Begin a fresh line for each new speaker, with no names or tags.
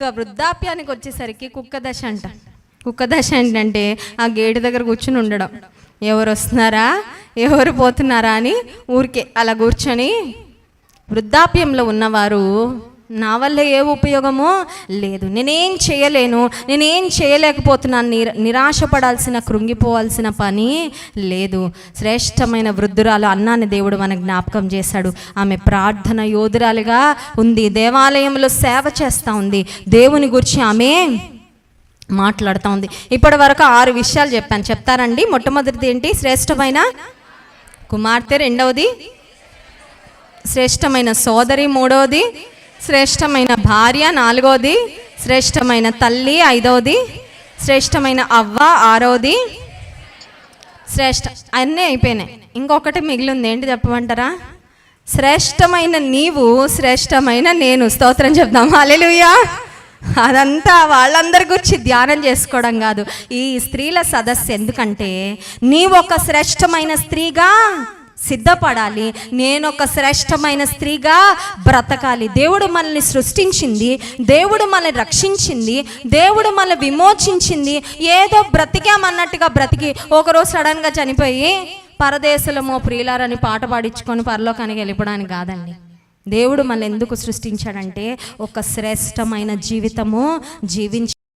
వృద్ధాప్యానికి వచ్చేసరికి కుక్క దశ అంట. కుక్క దశ ఏంటంటే ఆ గేటు దగ్గర కూర్చుని ఉండడం. ఎవరు వస్తున్నారా? ఎవరు పోతున్నారా అని ఊరికే అలా కూర్చొని వృద్ధాప్యంలో ఉన్నవారు నా వల్ల ఏ ఉపయోగమో లేదు. నేనేం చేయలేను నేనేం చేయలేకపోతున్నాను నిరా నిరాశపడాల్సిన కృంగిపోవాల్సిన పని లేదు. శ్రేష్టమైన వృద్ధురాలు అన్నాన్ని దేవుడు మనకు జ్ఞాపకం చేశాడు. ఆమె ప్రార్థన యోధురాలుగా ఉంది. దేవాలయంలో సేవ చేస్తూ ఉంది. దేవుని గురించి ఆమె మాట్లాడుతూ ఉంది. ఇప్పటి వరకు ఆరు విషయాలు చెప్పాను. చెప్తారండి. మొట్టమొదటిది ఏంటి? శ్రేష్టమైన కుమార్తె రెండవది శ్రేష్టమైన సోదరి మూడవది శ్రేష్టమైన భార్య నాలుగవది శ్రేష్టమైన తల్లి ఐదవది శ్రేష్టమైన అవ్వ ఆరవది శ్రేష్ట అన్నీ అయిపోయినాయి. ఇంకొకటి మిగిలింది ఏంటి చెప్పమంటారా? శ్రేష్టమైన నీవు శ్రేష్టమైన నేను. స్తోత్రం చెప్దాం అలెలుయా అదంతా వాళ్ళందరి గురించి ధ్యానం చేసుకోవడం కాదు. ఈ స్త్రీల సదస్సు ఎందుకంటే నీవు ఒక శ్రేష్టమైన స్త్రీగా సిద్ధపడాలి. నేను ఒక శ్రేష్టమైన స్త్రీగా బ్రతకాలి. దేవుడు మనల్ని సృష్టించింది దేవుడు మనల్ని రక్షించింది దేవుడు మనల్ని విమోచించింది. ఏదో బ్రతికామన్నట్టుగా బ్రతికి ఒకరోజు సడన్గా చనిపోయి పరదేశలమో ప్రియులారని పాట పాడించుకొని పరలోకానికి వెళ్ళిపోవడానికి కాదండి. దేవుడు మనల్ని ఎందుకు సృష్టించాడంటే ఒక శ్రేష్టమైన జీవితము జీవించ